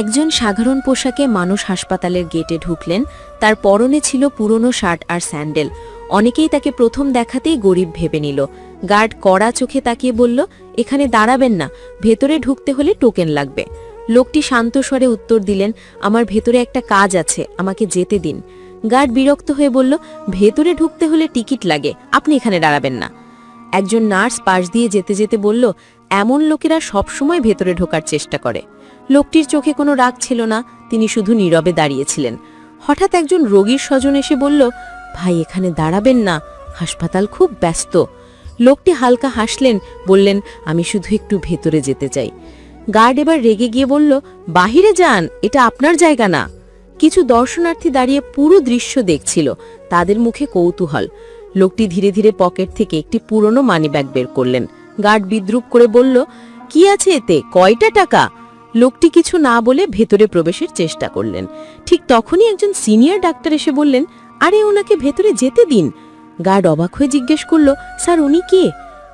একজন সাধারণ পোশাকে মানুষ হাসপাতালের গেটে ঢুকলেন, তার পরনে ছিল পুরনো শার্ট আর স্যান্ডেল। অনেকেই তাকে প্রথম দেখাতেই গরিব ভেবে নিল। গার্ড কড়া চোখে তাকিয়ে বলল, এখানে দাঁড়াবেন না, ভেতরে ঢুকতে হলে টোকেন লাগবে। লোকটি শান্ত স্বরে উত্তর দিলেন, আমার ভেতরে একটা কাজ আছে, আমাকে যেতে দিন। গার্ড বিরক্ত হয়ে বলল, ভেতরে ঢুকতে হলে টিকিট লাগে, আপনি এখানে দাঁড়াবেন না। একজন নার্স পাশ দিয়ে যেতে যেতে বলল এমন লোকেরা সবসময় ভেতরে ঢোকার চেষ্টা করে। লোকটির চোখে কোনো রাগ ছিল না, তিনি শুধু নীরবে দাঁড়িয়েছিলেন। হঠাৎ একজন রোগীর স্বজন এসে বলল, ভাই, এখানে দাঁড়াবেন না, হাসপাতাল খুব ব্যস্ত। লোকটি হালকা হাসলেন, বললেন, আমি শুধু একটু ভেতরে যেতে চাই। গার্ড এবার রেগে গিয়ে বলল, বাহিরে যান, এটা আপনার জায়গা না। কিছু দর্শনার্থী দাঁড়িয়ে পুরো দৃশ্য দেখছিল, তাদের মুখে কৌতূহল। লোকটি ধীরে ধীরে পকেট থেকে একটি পুরনো মানিব্যাগ বের করলেন। গার্ড বিদ্রুপ করে বলল কি আছে এতে? কয়টা টাকা? লোকটি কিছু না বলে ভেতরে প্রবেশের চেষ্টা করলেন। ঠিক তখনই একজন সিনিয়র ডাক্তার এসে বললেন আরে ওনাকে ভেতরে যেতে দিন। গার্ড অবাক হয়ে জিজ্ঞেস করল স্যার উনি কে?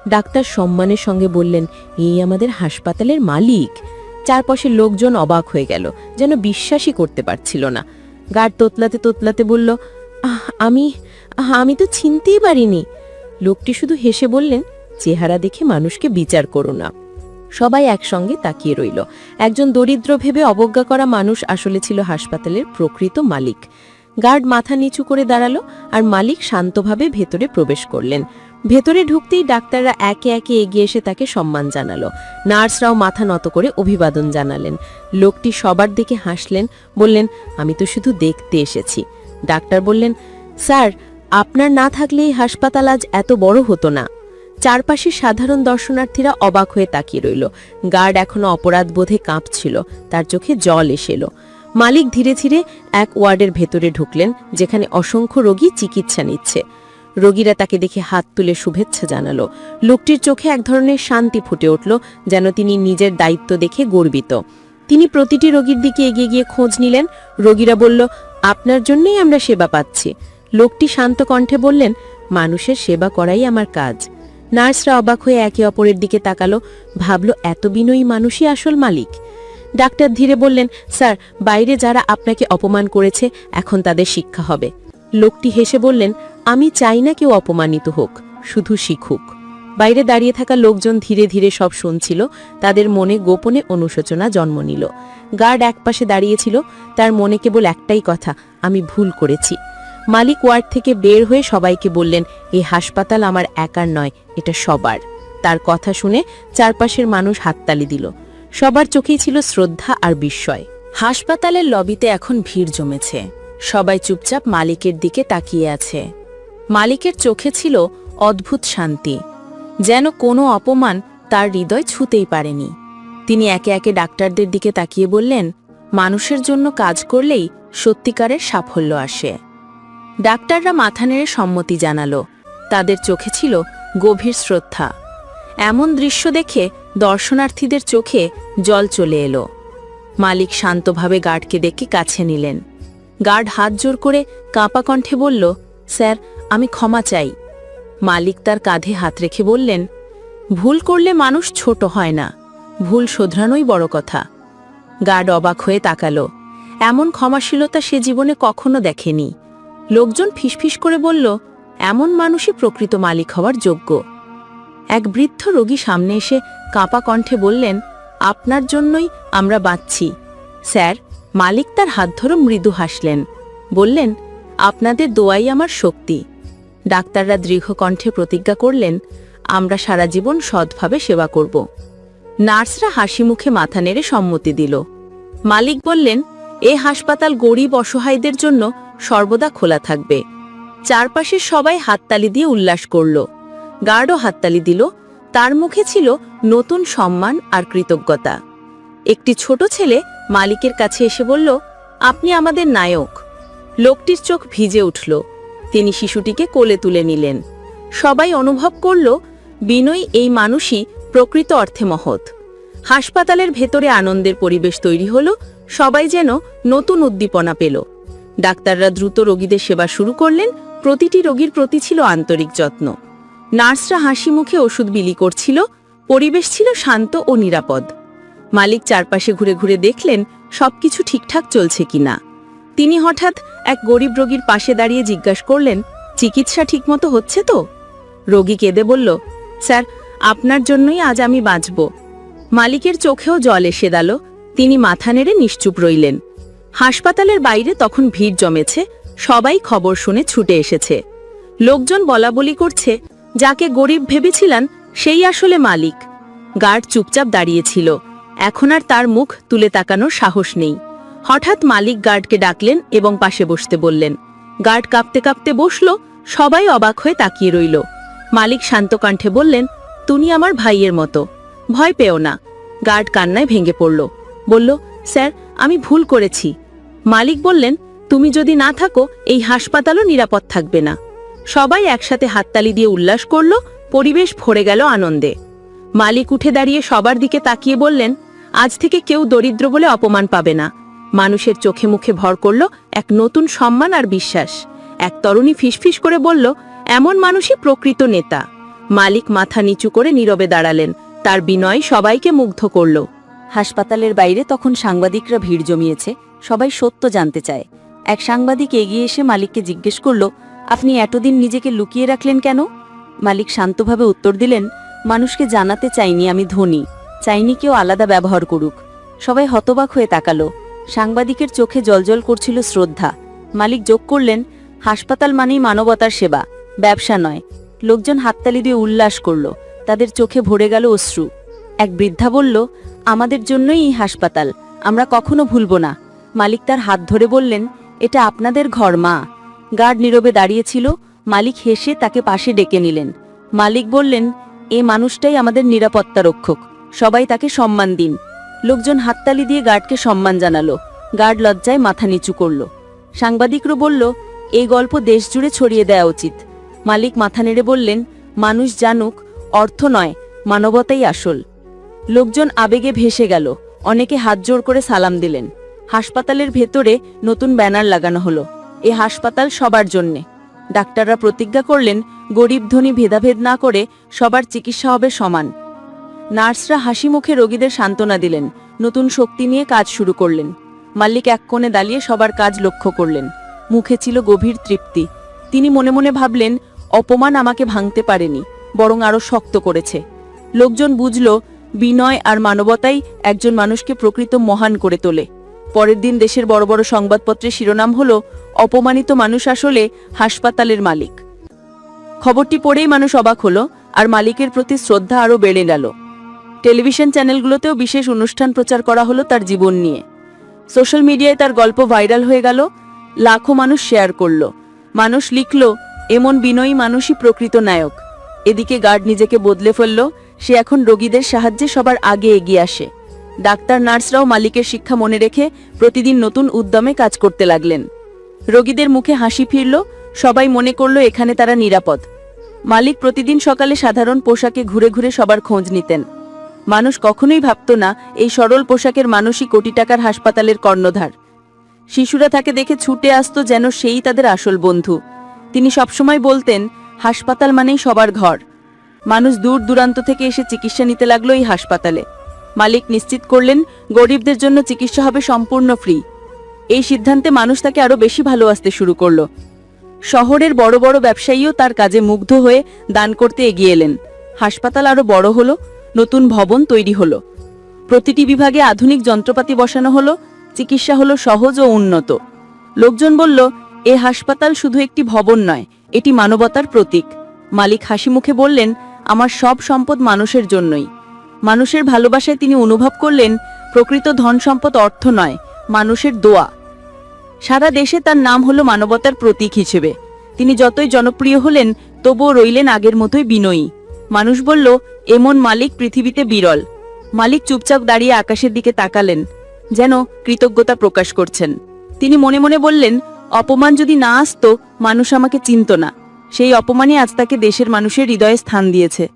ডাক্তার সম্মানের সঙ্গে বললেন এই আমাদের হাসপাতালের মালিক। চারপাশের লোকজন অবাক হয়ে গেল যেন বিশ্বাসই করতে পারছিল না। গার্ড তোতলাতে তোতলাতে বলল "আহ, আমি আমি তো চিনতেই পারিনি। লোকটি শুধু হেসে বললেন চেহারা দেখে মানুষকে বিচার করো না। সবাই একসঙ্গে তাকিয়ে রইল। একজন দরিদ্র ভেবে অবজ্ঞা করা মানুষ আসলে ছিল হাসপাতালের প্রকৃত মালিক। গার্ড মাথা নিচু করে দাঁড়াল আর মালিক শান্তভাবে ভেতরে প্রবেশ করলেন। ভেতরে ঢুকতেই ডাক্তাররা একে একে এগিয়ে এসে তাকে সম্মান জানালো। নার্সরাও মাথা নত করে অভিবাদন জানালেন। লোকটি সবার দিকে হাসলেন, বললেন, আমি তো শুধু দেখতে এসেছি। ডাক্তার বললেন, স্যার, আপনার না থাকলে এই হাসপাতাল আজ এত বড় হতো না। চারপাশে সাধারণ দর্শনার্থীরা অবাক হয়ে তাকিয়ে রইল। গার্ড এখনও অপরাধ বোধে কাঁপছিল। তার চোখে জল এসেলো। মালিক ধীরে ধীরে এক ওয়ার্ডের ভেতরে ঢুকলেন, যেখানে অসংখ্য রোগী চিকিৎসা নিচ্ছে। রোগীরা তাকে দেখে হাত তুলে শুভেচ্ছা জানালো। লোকটির চোখে এক ধরনের শান্তি ফুটে উঠল, যেন তিনি নিজের দায়িত্ব দেখে গর্বিত। তিনি প্রতিটি রোগীর দিকে এগিয়ে গিয়ে খোঁজ নিলেন। রোগীরা বলল, আপনার জন্যই আমরা সেবা পাচ্ছি। লোকটি শান্ত কণ্ঠে বললেন, মানুষের সেবা করাই আমার কাজ। নার্সরা অবাক হয়ে একে অপরের দিকে তাকালো, ভাবল, এত বিনয়ী মানুষই আসল মালিক? ডাক্তার ধীরে বললেন, স্যার, বাইরে যারা আপনাকে অপমান করেছে, এখন তাদের শিক্ষা হবে। লোকটি হেসে বললেন, আমি চাই না কেউ অপমানিত হোক, শুধু শিখুক। বাইরে দাঁড়িয়ে থাকা লোকজন ধীরে ধীরে সব শুনছিল, তাদের মনে গোপনে অনুশোচনা জন্ম নিল। গার্ড একপাশে দাঁড়িয়েছিল তার মনে কেবল একটাই কথা, আমি ভুল করেছি। মালিক ওয়ার্ড থেকে বের হয়ে সবাইকে বললেন এই হাসপাতাল আমার একার নয়, এটা সবার। তার কথা শুনে চারপাশের মানুষ হাততালি দিল। সবার চোখেই ছিল শ্রদ্ধা আর বিস্ময়। হাসপাতালের লবিতে এখন ভিড় জমেছে। সবাই চুপচাপ মালিকের দিকে তাকিয়ে আছে। মালিকের চোখে ছিল অদ্ভুত শান্তি। যেন কোনো অপমান তার হৃদয় ছুতেই পারেনি। তিনি একে একে ডাক্তারদের দিকে তাকিয়ে বললেন, মানুষের জন্য কাজ করলেই সত্যিকারের সাফল্য আসে। ডাক্তাররা মাথা নেড়ে সম্মতি জানালো। তাদের চোখে ছিল গভীর শ্রদ্ধা। এমন দৃশ্য দেখে দর্শনার্থীদের চোখে জল চলে এলো। মালিক শান্তভাবে গার্ডকে ডেকে কাছে নিলেন। গার্ড হাত জোর করে কাঁপা কণ্ঠে বলল, স্যার, আমি ক্ষমা চাই। মালিক তার কাঁধে হাত রেখে বললেন, ভুল করলে মানুষ ছোট হয় না। ভুল শোধরানোই বড় কথা। গার্ড অবাক হয়ে তাকালো। এমন ক্ষমাশীলতা সে জীবনে কখনো দেখেনি। লোকজন ফিসফিস করে বলল, এমন মানুষই প্রকৃত মালিক হওয়ার যোগ্য। এক বৃদ্ধ রোগী সামনে এসে কাঁপা কণ্ঠে বললেন, আপনার জন্যই আমরা বাঁচছি। স্যার, মালিক তার হাত ধরে মৃদু হাসলেন। বললেন, আপনাদের দোয়াই আমার শক্তি। ডাক্তাররা দৃঢ় কণ্ঠে প্রতিজ্ঞা করলেন, আমরা সারা জীবন সৎভাবে সেবা করব। নার্সরা হাসি মুখে মাথা নেড়ে সম্মতি দিল। মালিক বললেন এ হাসপাতাল গরিব অসহায়দের জন্য সর্বদা খোলা থাকবে। চারপাশের সবাই হাততালি দিয়ে উল্লাস করল। গার্ডও হাততালি দিল। তার মুখে ছিল নতুন সম্মান আর কৃতজ্ঞতা। একটি ছোট ছেলে মালিকের কাছে এসে বলল, আপনি আমাদের নায়ক। লোকটির চোখ ভিজে উঠল। তিনি শিশুটিকে কোলে তুলে নিলেন। সবাই অনুভব করল, বিনয় এই মানুষই প্রকৃত অর্থে মহৎ। হাসপাতালের ভেতরে আনন্দের পরিবেশ তৈরি হল সবাই যেন নতুন উদ্দীপনা পেল। ডাক্তাররা দ্রুত রোগীদের সেবা শুরু করলেন, প্রতিটি রোগীর প্রতি ছিল আন্তরিক যত্ন। নার্সরা হাসি মুখে ওষুধ বিলি করছিল, পরিবেশ ছিল শান্ত ও নিরাপদ। মালিক চারপাশে ঘুরে ঘুরে দেখলেন, সবকিছু ঠিকঠাক চলছে কিনা। তিনি হঠাৎ এক গরিব রোগীর পাশে দাঁড়িয়ে জিজ্ঞাসা করলেন, চিকিৎসা ঠিকমতো হচ্ছে তো? রোগী কেঁদে বলল, স্যার, আপনার জন্যই আজ আমি বাঁচব। মালিকের চোখেও জল এসে দাল তিনি মাথা নেড়ে নিশ্চুপ রইলেন। হাসপাতালের বাইরে তখন ভিড় জমেছে, সবাই খবর শুনে ছুটে এসেছে। লোকজন বলা বলি করছে, যাকে গরিব ভেবেছিলেন সেই আসলে মালিক। গার্ড চুপচাপ দাঁড়িয়েছিল। এখন আর তার মুখ তুলে তাকানোর সাহস নেই। হঠাৎ মালিক গার্ডকে ডাকলেন এবং পাশে বসতে বললেন। গার্ড কাঁপতে কাঁপতে বসল, সবাই অবাক হয়ে তাকিয়ে রইল। মালিক শান্ত কণ্ঠে বললেন, তুমি আমার ভাইয়ের মতো। ভয় পেও না। গার্ড কান্নায় ভেঙে পড়ল। বলল, স্যার, আমি ভুল করেছি। মালিক বললেন, তুমি যদি না থাকো, এই হাসপাতালও নিরাপদ থাকবে না। সবাই একসাথে হাততালি দিয়ে উল্লাস করল, পরিবেশ ভরে গেল আনন্দে। মালিক উঠে দাঁড়িয়ে সবার দিকে তাকিয়ে বললেন, আজ থেকে কেউ দরিদ্র বলে অপমান পাবে না। মানুষের চোখে মুখে ভর করল এক নতুন সম্মান আর বিশ্বাস। এক তরুণী ফিসফিস করে বলল, এমন মানুষই প্রকৃত নেতা। মালিক মাথা নিচু করে নীরবে দাঁড়ালেন। তার বিনয় সবাইকে মুগ্ধ করল। হাসপাতালের বাইরে তখন সাংবাদিকরা ভিড় জমিয়েছে, সবাই সত্য জানতে চায়। এক সাংবাদিক এগিয়ে এসে মালিককে জিজ্ঞেস করল, আপনি এতদিন নিজেকে লুকিয়ে রাখলেন কেন? মালিক শান্তভাবে উত্তর দিলেন, মানুষকে জানাতে চাইনি আমি ধনী, চাইনি কেউ আলাদা ব্যবহার করুক। সবাই হতবাক হয়ে তাকালো। সাংবাদিকের চোখে জলজল করছিল শ্রদ্ধা। মালিক যোগ করলেন, হাসপাতাল মানেই মানবতার সেবা, ব্যবসা নয়। লোকজন হাততালি দিয়ে উল্লাস করল, তাদের চোখে ভরে গেল অশ্রু। এক বৃদ্ধা বলল আমাদের জন্যই এই হাসপাতাল। আমরা কখনো ভুলব না। মালিক তার হাত ধরে বললেন, এটা আপনাদের ঘর, মা। গার্ড নীরবে দাঁড়িয়েছিল। মালিক হেসে তাকে পাশে ডেকে নিলেন। মালিক বললেন, এ মানুষটাই আমাদের নিরাপত্তা রক্ষক। সবাই তাকে সম্মান দিন। লোকজন হাততালি দিয়ে গার্ডকে সম্মান জানালো। গার্ড লজ্জায় মাথা নিচু করল। সাংবাদিকরা বলল, এই গল্প দেশ জুড়ে ছড়িয়ে দেওয়া উচিত। মালিক মাথা নেড়ে বললেন, মানুষ জানুক, অর্থ নয়, মানবতাই আসল। লোকজন আবেগে ভেসে গেল। অনেকে হাত জোর করে সালাম দিলেন। হাসপাতালের ভেতরে নতুন ব্যানার লাগানো হলো। এ হাসপাতাল সবার জন্যে। ডাক্তাররা প্রতিজ্ঞা করলেন, গরিব ধনী ভেদাভেদ না করে সবার চিকিৎসা হবে সমান। নার্সরা হাসি মুখে রোগীদের সান্ত্বনা দিলেন, নতুন শক্তি নিয়ে কাজ শুরু করলেন। মাল্লিক এক কোণে দাঁড়িয়ে সবার কাজ লক্ষ্য করলেন। মুখে ছিল গভীর তৃপ্তি। তিনি মনে মনে ভাবলেন, অপমান আমাকে ভাঙতে পারেনি, বরং আরও শক্ত করেছে। লোকজন বুঝল বিনয় আর মানবতাই একজন মানুষকে প্রকৃত মহান করে তোলে। পরের দিন দেশের বড় বড় সংবাদপত্রের শিরোনাম হল, অপমানিত মানুষ আসলে হাসপাতালের মালিক। খবরটি পড়েই মানুষ অবাক হলো আর মালিকের প্রতি শ্রদ্ধা আরও বেড়ে গেল। টেলিভিশন চ্যানেলগুলোতেও বিশেষ অনুষ্ঠান প্রচার করা হলো তার জীবন নিয়ে। সোশ্যাল মিডিয়ায় তার গল্প ভাইরাল হয়ে গেল, লাখো মানুষ শেয়ার করল। মানুষ লিখল, এমন বিনয়ী মানুষই প্রকৃত নায়ক। এদিকে গার্ড নিজেকে বদলে ফেলল সে এখন রোগীদের সাহায্যে সবার আগে এগিয়ে আসে। ডাক্তার নার্সরাও মালিকের শিক্ষা মনে রেখে প্রতিদিন নতুন উদ্যমে কাজ করতে লাগলেন। রোগীদের মুখে হাসি ফিরল, সবাই মনে করল এখানে তারা নিরাপদ। মালিক প্রতিদিন সকালে সাধারণ পোশাকে ঘুরে ঘুরে সবার খোঁজ নিতেন। মানুষ কখনোই ভাবত না, এই সরল পোশাকের মানুষই কোটি টাকার হাসপাতালের কর্ণধার। শিশুরা তাকে দেখে ছুটে আসতো যেন সেই তাদের আসল বন্ধু। তিনি সবসময় বলতেন, হাসপাতাল মানেই সবার ঘর। মানুষ দূর দূরান্ত থেকে এসে চিকিৎসা নিতে লাগল এই হাসপাতালে। মালিক নিশ্চিত করলেন, গরিবদের জন্য চিকিৎসা হবে সম্পূর্ণ ফ্রি। এই সিদ্ধান্তে মানুষ তাকে আরও বেশি ভালোবাসতে শুরু করল। শহরের বড় বড় ব্যবসায়ীও তার কাজে মুগ্ধ হয়ে দান করতে এগিয়ে এলেন। হাসপাতাল আরও বড় হলো, নতুন ভবন তৈরি হলো। প্রতিটি বিভাগে আধুনিক যন্ত্রপাতি বসানো হলো, চিকিৎসা হলো সহজ ও উন্নত। লোকজন বলল, এ হাসপাতাল শুধু একটি ভবন নয়, এটি মানবতার প্রতীক। মালিক হাসি মুখে বললেন আমার সব সম্পদ মানুষের জন্যই। মানুষের ভালোবাসায় তিনি অনুভব করলেন, প্রকৃত ধন সম্পদ অর্থ নয়, মানুষের দোয়া। সারা দেশে তার নাম হলো মানবতার প্রতীক হিসেবে। তিনি যতই জনপ্রিয় হলেন, তবুও রইলেন আগের মতোই বিনয়ী। মানুষ বলল, এমন মালিক পৃথিবীতে বিরল। মালিক চুপচাপ দাঁড়িয়ে আকাশের দিকে তাকালেন, যেন কৃতজ্ঞতা প্রকাশ করছেন। তিনি মনে মনে বললেন, অপমান যদি না আসতো, মানুষ আমাকে চিনত না। সেই অপমানই আজ তাকে দেশের মানুষের হৃদয়ে স্থান দিয়েছে।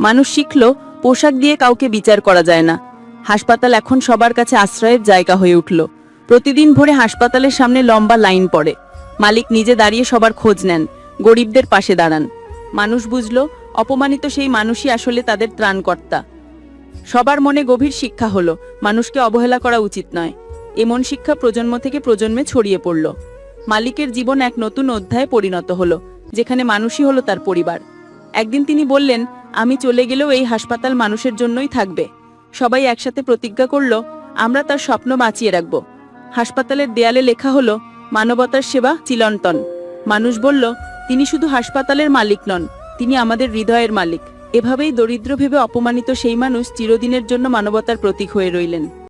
মানুষ শিখল, পোশাক দিয়ে কাউকে বিচার করা যায় না। হাসপাতাল এখন সবার কাছে আশ্রয়ের জায়গা হয়ে উঠল। প্রতিদিন ভোরে হাসপাতালের সামনে লম্বা লাইন পড়ে। মালিক নিজে দাঁড়িয়ে সবার খোঁজ নেন, গরিবদের পাশে দাঁড়ান। মানুষ বুঝল, অপমানিত সেই মানুষই আসলে তাদের ত্রাণকর্তা। সবার মনে গভীর শিক্ষা হলো, মানুষকে অবহেলা করা উচিত নয়। এমন শিক্ষা প্রজন্ম থেকে প্রজন্মে ছড়িয়ে পড়ল। মালিকের জীবন এক নতুন অধ্যায়ে পরিণত হলো। যেখানে মানুষই হলো তার পরিবার। একদিন তিনি বললেন, আমি চলে গেলেও এই হাসপাতাল মানুষের জন্যই থাকবে। সবাই একসাথে প্রতিজ্ঞা করল, আমরা তার স্বপ্ন বাঁচিয়ে রাখব। হাসপাতালের দেয়ালে লেখা হলো, মানবতার সেবা চিলন্তন। মানুষ বলল, তিনি শুধু হাসপাতালের মালিক নন, তিনি আমাদের হৃদয়ের মালিক। এভাবেই দরিদ্র ভেবে অপমানিত সেই মানুষ চিরদিনের জন্য মানবতার প্রতীক হয়ে রইলেন।